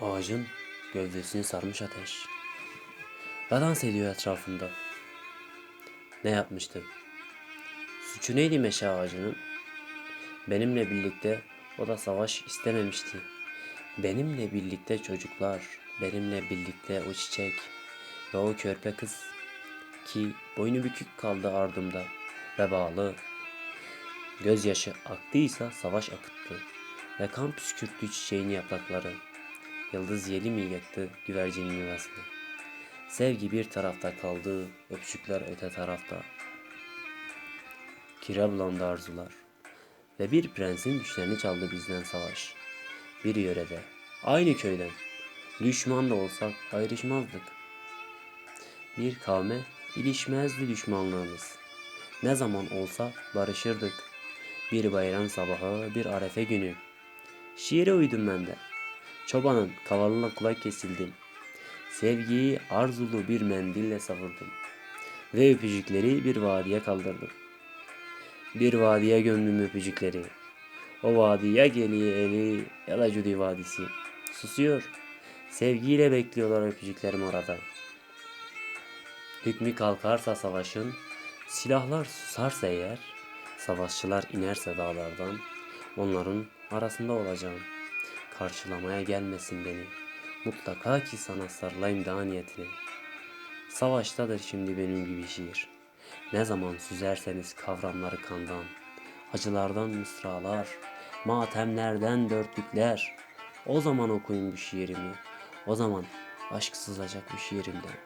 Ağacın gövdesini sarmış ateş. Ve dans ediyor etrafında. Ne yapmıştı? Suçu neydi meşe ağacının? Benimle birlikte o da savaş istememişti. Benimle birlikte çocuklar, benimle birlikte o çiçek ve o körpe kız ki boynu bükük kaldı ardımda ve bağlı. Gözyaşı aktıysa savaş akıttı ve kan püskürttü çiçeğin yaprakları. Yıldız yeli mi yaktı güvercinin yuvasını? Sevgi bir tarafta kaldı, öpücükler öte tarafta. Kira bulandı arzular. Ve bir prensin düşlerini çaldı bizden savaş. Bir yörede, aynı köyden. Düşman da olsak ayrışmazdık. Bir kavme ilişmezdi düşmanlığımız. Ne zaman olsa barışırdık. Bir bayram sabahı, bir arefe günü. Şiire uydum ben de. Çobanın kavalına kulak kesildim. Sevgiyi arzulu bir mendille savurdum. Ve öpücükleri bir vadiye kaldırdım. Bir vadiye gömdüm öpücükleri. O vadi ya Geli Eli ya da Cudi Vadisi. Susuyor. Sevgiyle bekliyorlar öpücüklerim orada. Hükmü kalkarsa savaşın, silahlar susarsa eğer, savaşçılar inerse dağlardan, onların arasında olacağım. Karşılamaya gelmesin beni. Mutlaka ki sana sarılayım daha niyetine. Savaştadır şimdi benim gibi şiir. Ne zaman süzerseniz kavramları kandan, acılardan mısralar, matemlerden dörtlükler. O zaman okuyun bu şiirimi. O zaman aşk sızacak bu şiirimden.